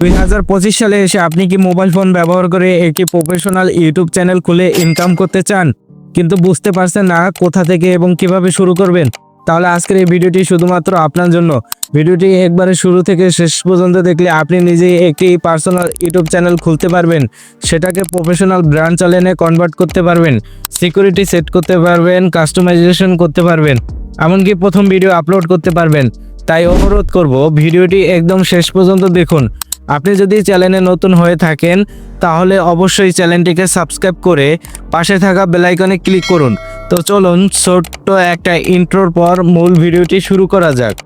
দুই হাজার পঁচিশ সালে এসে আপনি কি মোবাইল ফোন ব্যবহার করে একটি প্রফেশনাল ইউটিউব চ্যানেল খুলে ইনকাম করতে চান? কিন্তু বুঝতে পারছেন না কোথা থেকে এবং কীভাবে শুরু করবেন? তাহলে আজকের এই ভিডিওটি শুধুমাত্র আপনার জন্য। ভিডিওটি একবারে শুরু থেকে শেষ পর্যন্ত দেখলে আপনি নিজেই একটি পার্সোনাল ইউটিউব চ্যানেল খুলতে পারবেন। সেটাকে প্রফেশনাল ব্র্যান্ড চ্যানেলে কনভার্ট করতে পারবেন। সিকিউরিটি সেট করতে পারবেন কাস্টমাইজেশন করতে পারবেন। এমনকি প্রথম ভিডিও আপলোড করতে পারবেন। তাই অনুরোধ করব, ভিডিওটি একদম শেষ পর্যন্ত দেখুন। আপনি যদি চ্যানেলে নতুন হয়ে থাকেন, তাহলে অবশ্যই চ্যানেলটিকে সাবস্ক্রাইব করে পাশে থাকা বেলাইকনে ক্লিক করুন। তো চলুন, ছোট্ট একটা ইন্ট্রোর পর মূল ভিডিওটি শুরু করা যাক।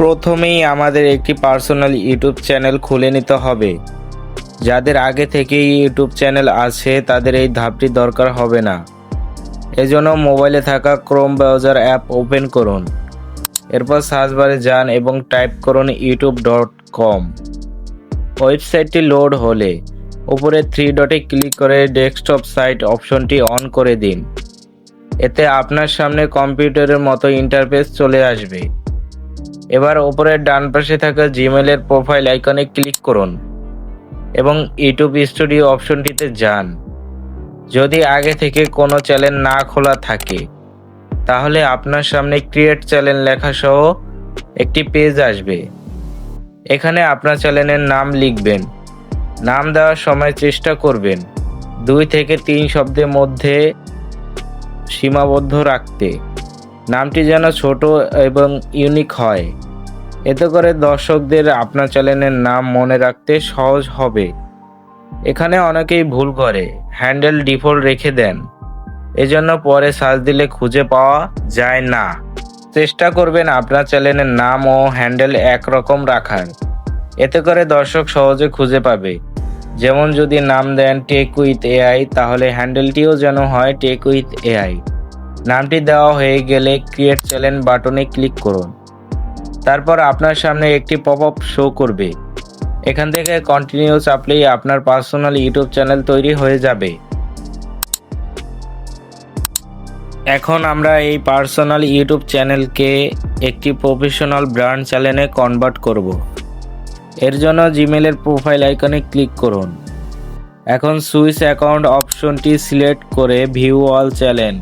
প্রথমেই আমাদের একটি পার্সোনাল ইউটিউব চ্যানেল খুলে নিতে হবে। যাদের আগে থেকেই ইউটিউব চ্যানেল আছে, তাদের এই ধাপটি দরকার হবে না। এজন্য মোবাইলে থাকা ক্রোম ব্রাউজার অ্যাপ ওপেন করুন। এরপর সার্চ বারে যান এবং টাইপ করুন ইউটিউব ডট কম ওয়েবসাইটটি লোড হলে উপরে থ্রি ডটে ক্লিক করে ডেস্কটপ সাইট অপশনটি অন করে দিন। এতে আপনার সামনে কম্পিউটারের মতো ইন্টারফেস চলে আসবে। এবার উপরের ডান পাশে থাকা জিমেলের প্রোফাইল আইকনে ক্লিক করুন এবং ইউটিউব স্টুডিও অপশনটিতে যান। যদি আগে থেকে কোনো চ্যানেল না খোলা থাকে, তাহলে আপনার সামনে ক্রিয়েট চ্যানেল লেখা সহ একটি পেজ আসবে। এখানে আপনার চ্যানেলের নাম লিখবেন। নাম দেওয়ার সময় চেষ্টা করবেন দুই থেকে তিন শব্দের মধ্যে সীমাবদ্ধ রাখতে। নামটি যেন ছোট এবং ইউনিক হয়। এতে করে দর্শকদের আপনার চ্যানেলের নাম মনে রাখতে সহজ হবে। এখানে অনেকেই ভুল করে হ্যান্ডেল ডিফল্ট রেখে দেন। এজন্য পরে সার্চ দিলে খুঁজে পাওয়া যায় না। চেষ্টা করবেন আপনার চ্যানেলের নাম ও হ্যান্ডেল একরকম রাখার। এতে করে দর্শক সহজে খুঁজে পাবে। যেমন যদি নাম দেন টেক উইথ এআই তাহলে হ্যান্ডেলটিও যেন হয় টেক উইথ এআই নামটি দেওয়া হয়ে গেলে ক্রিয়েট চ্যানেল বাটনে ক্লিক করুন। তারপর আপনার সামনে একটি পপ আপ শো করবে। এখান থেকে কন্টিনিউ চাপলেই আপনার পার্সোনাল ইউটিউব চ্যানেল তৈরি হয়ে যাবে। এখন আমরা এই পার্সোনাল ইউটিউব চ্যানেলকে একটি প্রফেশনাল ব্র্যান্ড চ্যানেলে কনভার্ট করব। এর জন্য জিমেলের প্রোফাইল আইকনে ক্লিক করুন। এখন সুইচ অ্যাকাউন্ট অপশনটি সিলেক্ট করে ভিউ অল চ্যানেল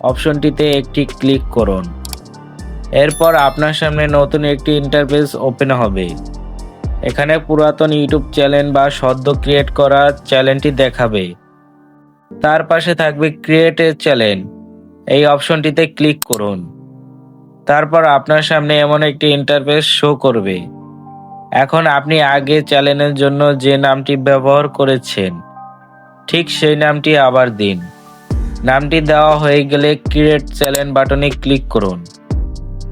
অপশনটিতে একটি ক্লিক করুন। এরপর আপনার সামনে নতুন একটি ইন্টারফেস ওপেন হবে। এখানে পুরাতন ইউটিউব চ্যানেল বা সদ্য ক্রিয়েট করা চ্যানেলটি দেখাবে। তার পাশে থাকবে ক্রিয়েট এ চ্যানেল এই অপশনটিতে ক্লিক করুন। তারপর আপনার সামনে এমন একটি ইন্টারফেস শো করবে। এখন আপনি আগে চ্যানেলের জন্য যে নামটি ব্যবহার করেছেন, ঠিক সেই নামটি আবার দিন। নামটি দেওয়া হয়ে গেলে ক্রিয়েট চ্যানেল বাটনে ক্লিক করুন।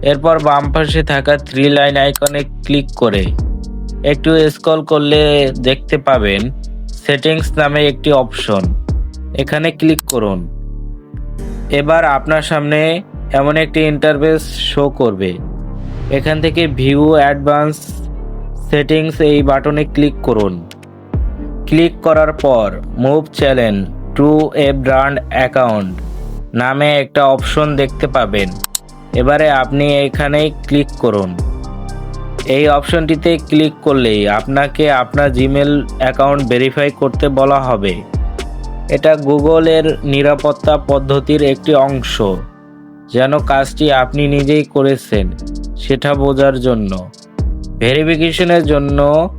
এরপর বাম পাশে থাকা থ্রি লাইন আইকনে ক্লিক করে একটু স্ক্রল করলে দেখতে পাবেন সেটিংস নামে একটি অপশন এখানে ক্লিক করুন। এবার আপনার সামনে এমন একটি ইন্টারফেস শো করবে। এখান থেকে ভিউ অ্যাডভান্স সেটিংস এই বাটনে ক্লিক করুন। ক্লিক করার পর move channel to a brand account নামে একটা অপশন দেখতে পাবেন। এবারে আপনি এখানে ক্লিক করুন। এই অপশনটিতে ক্লিক করলেই আপনাকে আপনার জিমেল অ্যাকাউন্ট ভেরিফাই করতে বলা হবে। এটা গুগলের নিরাপত্তা পদ্ধতির একটি অংশ, যেন কাজটি আপনি নিজেই করেছেন, সেটা বোঝার জন্য। ভেরিফিকেশনের জন্য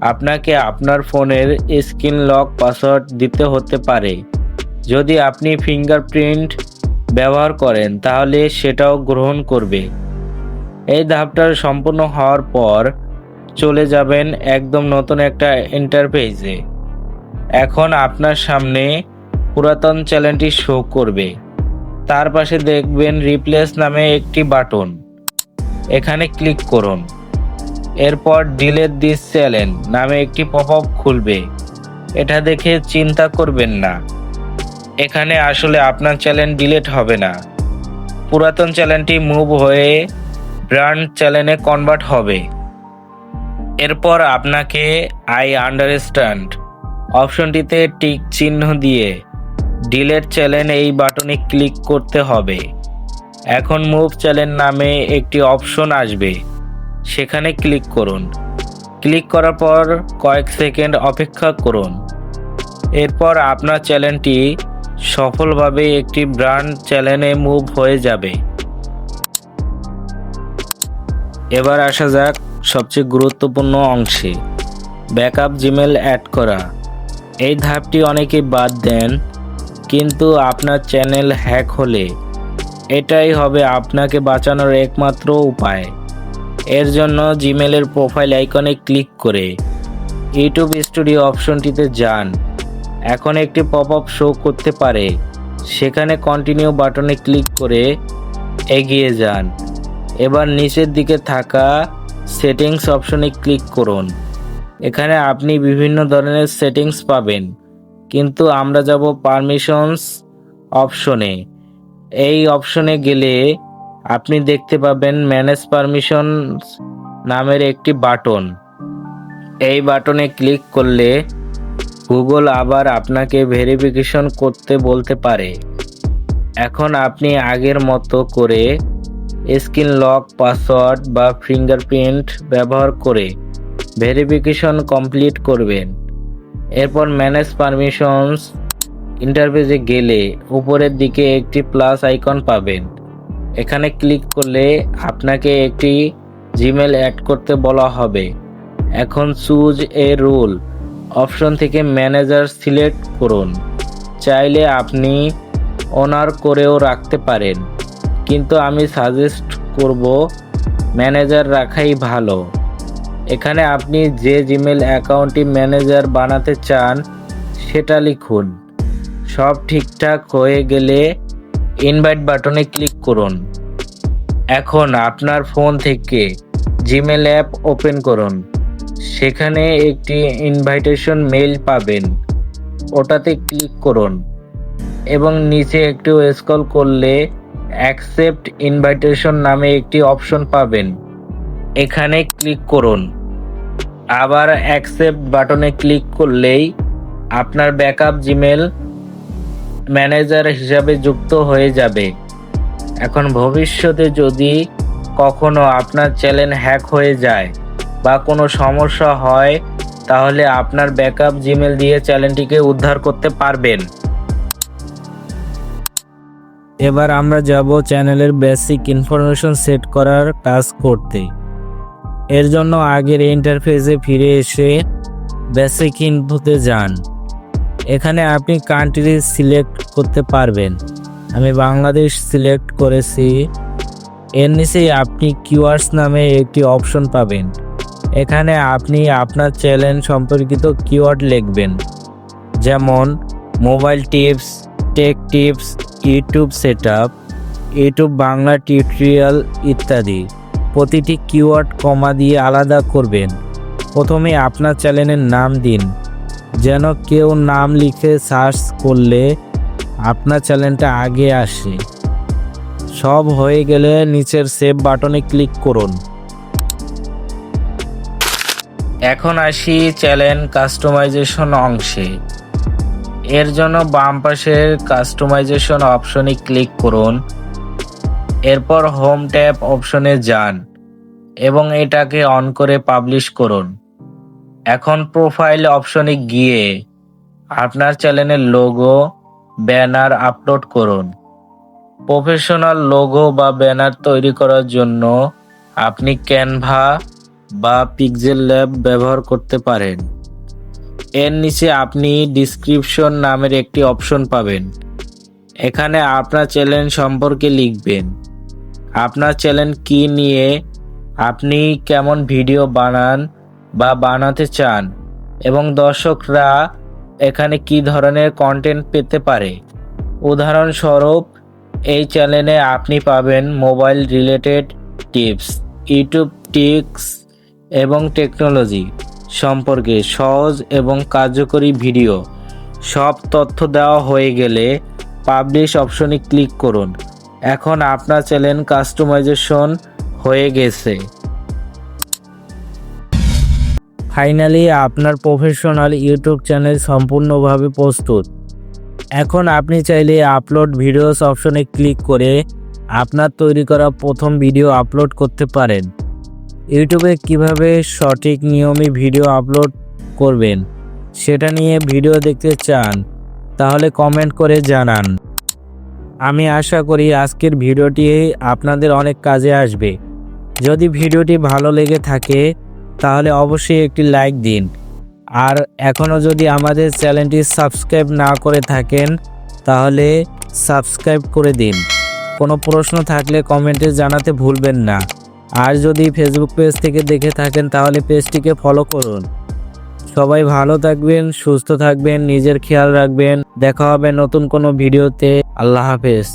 আপনাকে আপনার ফোনের স্ক্রিন লক পাসওয়ার্ড দিতে হতে পারে। যদি আপনি ফিঙ্গারপ্রিন্ট ব্যবহার করেন, তাহলে সেটাও গ্রহণ করবে। এই ধাপটা সম্পূর্ণ হওয়ার পর চলে যাবেন একদম নতুন একটা ইন্টারফেসে এখন আপনার সামনে পুরাতন চ্যানেলটি শো করবে। তার পাশে দেখবেন রিপ্লেস নামে একটি বাটন এখানে ক্লিক করুন। এরপর ডিলেট দিস চ্যানেল নামে একটি পপ আপ খুলবে। এটা দেখে চিন্তা করবেন না। এখানে আসলে আপনার চ্যানেল ডিলেট হবে না। পুরাতন চ্যানেলটি মুভ হয়ে ব্র্যান্ড চ্যানেলে কনভার্ট হবে। এরপর আপনাকে আই আন্ডারস্ট্যান্ড অপশনটিতে টিক চিহ্ন দিয়ে ডিলেট চ্যানেল এই বাটনে ক্লিক করতে হবে। এখন মুভ চ্যানেল নামে একটি অপশন আসবে। সেখানে ক্লিক করুন। ক্লিক করার পর কয়েক সেকেন্ড অপেক্ষা করুন। এরপর আপনার চ্যানেলটি সফলভাবে একটি ব্র্যান্ড চ্যানেলে মুভ হয়ে যাবে। এবার আসা যাক সবচেয়ে গুরুত্বপূর্ণ অংশে। ব্যাকআপ জিমেল অ্যাড করা। এই ধাপটি অনেকে বাদ দেন, কিন্তু আপনার চ্যানেল হ্যাক হলে এটাই হবে আপনাকে বাঁচানোর একমাত্র উপায়। এর জন্য জিমেলের প্রোফাইল আইকনে ক্লিক করে ইউটিউব স্টুডিও অপশনটিতে যান। এখন একটি পপ আপ শো করতে পারে। সেখানে কন্টিনিউ বাটনে ক্লিক করে এগিয়ে যান। এবার নিচের দিকে থাকা সেটিংস অপশনে ক্লিক করুন। এখানে আপনি বিভিন্ন ধরনের সেটিংস পাবেন, কিন্তু আমরা যাব পারমিশনস অপশনে এই অপশনে গেলে আপনি দেখতে পাবেন ম্যানেজ পারমিশনস নামের একটি বাটন এই বাটনে ক্লিক করলে গুগল আবার আপনাকে ভেরিফিকেশন করতে বলতে পারে। এখন আপনি আগের মতো করে স্ক্রিন লক, পাসওয়ার্ড বা ফিঙ্গারপ্রিন্ট ব্যবহার করে ভেরিফিকেশন কমপ্লিট করবেন। এরপর ম্যানেজ পারমিশনস, ইন্টারফেসে গেলে উপরের দিকে একটি প্লাস আইকন পাবেন। এখানে ক্লিক করলে আপনাকে একটি জিমেল অ্যাড করতে বলা হবে। এখন চুজ এ রুল, অপশন থেকে ম্যানেজার সিলেক্ট করুন। চাইলে আপনি অনার করেও রাখতে পারেন। কিন্তু আমি সাজেস্ট করব ম্যানেজার রাখাই ভালো। এখানে আপনি যে জিমেল অ্যাকাউন্টটি ম্যানেজার বানাতে চান, সেটা লিখুন। সব ঠিকঠাক হয়ে গেলে ইনভাইট বাটনে ক্লিক করুন। এখন আপনার ফোন থেকে জিমেল অ্যাপ ওপেন করুন। সেখানে একটি ইনভাইটেশন মেইল পাবেন। ওটাতে ক্লিক করুন। এবং নিচে একটু স্ক্রল করলে অ্যাকসেপ্ট ইনভাইটেশন নামে একটি অপশন পাবেন। এখানে ক্লিক করুন। আবার অ্যাকসেপ্ট বাটনে ক্লিক করলেই আপনার ব্যাকআপ জিমেল ম্যানেজার হিসাবে যুক্ত হয়ে যাবে। এখন ভবিষ্যতে যদি কখনো আপনার চ্যানেল হ্যাক হয়ে যায় বা কোনো সমস্যা হয়, তাহলে আপনার ব্যাকআপ জিমেল দিয়ে চ্যানেলটিকে উদ্ধার করতে পারবেন। এবার আমরা যাব চ্যানেলের বেসিক ইনফরমেশন সেট করার কাজ করতে। এর জন্য আগের ইন্টারফেসে ফিরে এসে বেসিক ইনপুতে যান। এখানে আপনি কান্ট্রি সিলেক্ট করতে পারবেন। আমি বাংলাদেশ সিলেক্ট করেছি। এর নিচেই আপনি কিওয়ার্ডস নামে একটি অপশন পাবেন। এখানে আপনি আপনার চ্যানেল সম্পর্কিত কিওয়ার্ড লিখবেন। যেমন, mobile tips, tech tips YouTube set up YouTube Bangla tutorial ইত্যাদি। প্রতিটি কিওয়ার্ড কমা দিয়ে আলাদা করবেন। প্রথমে আপনার চ্যানেলের নাম দিন। যেন কেউ নাম লিখে সার্চ করলে আপনার চ্যানেলটা আগে আসে। সব হয়ে গেলে নিচের সেভ বাটনে ক্লিক করুন। এখন আসি চ্যানেল কাস্টমাইজেশন অংশে। এর জন্য বাম পাশের কাস্টমাইজেশন অপশনে ক্লিক করুন। এরপর হোম ট্যাব অপশনে যান এবং এটাকে অন করে পাবলিশ করুন। এখন প্রোফাইল অপশনে গিয়ে আপনার চ্যানেলের লোগো ব্যানার আপলোড করুন। প্রফেশনাল লোগো বা ব্যানার তৈরি করার জন্য আপনি ক্যানভা বা পিক্সেল ল্যাব ব্যবহার করতে পারেন। এর নিচে আপনি ডিসক্রিপশন নামের একটি অপশন পাবেন। এখানে আপনার চ্যানেল সম্পর্কে লিখবেন। আপনার চ্যানেল কি নিয়ে আপনি কেমন ভিডিও বানান বা বানাতে চান এবং দর্শকরা এখানে কি ধরনের কন্টেন্ট পেতে পারে? উদাহরণস্বরূপ, এই চ্যানেলে আপনি পাবেন mobile related tips YouTube tips এবং টেকনোলজি সম্পর্কে সহজ এবং কার্যকরী ভিডিও। সব তথ্য দেওয়া হয়ে গেলে পাবলিশ অপশনে ক্লিক করুন। এখন আপনার চ্যানেল কাস্টমাইজেশন হয়ে গেছে। ফাইনালি আপনার প্রফেশনাল ইউটিউব চ্যানেল সম্পূর্ণভাবে প্রস্তুত। এখন আপনি চাইলে আপলোড ভিডিওস অপশনে ক্লিক করে আপনার তৈরি করা প্রথম ভিডিও আপলোড করতে পারেন। ইউটিউবে কীভাবে সঠিক নিয়মে ভিডিও আপলোড করবেন সেটা নিয়ে ভিডিও দেখতে চান, তাহলে কমেন্ট করে জানান। আমি আশা করি আজকের ভিডিওটি আপনাদের অনেক কাজে আসবে। যদি ভিডিওটি ভালো লেগে থাকে, তাহলে অবশ্যই একটি লাইক দিন। আর এখনও যদি আমাদের চ্যানেলটি সাবস্ক্রাইব না করে থাকেন, তাহলে সাবস্ক্রাইব করে দিন। কোনো প্রশ্ন থাকলে কমেন্টে জানাতে ভুলবেন না। আর যদি ফেসবুক পেজ থেকে দেখে থাকেন, তাহলে পেজটিকে ফলো করুন। সবাই ভালো থাকবেন, সুস্থ থাকবেন, নিজের খেয়াল রাখবেন। দেখা হবে নতুন কোনো ভিডিওতে আল্লাহ হাফেজ।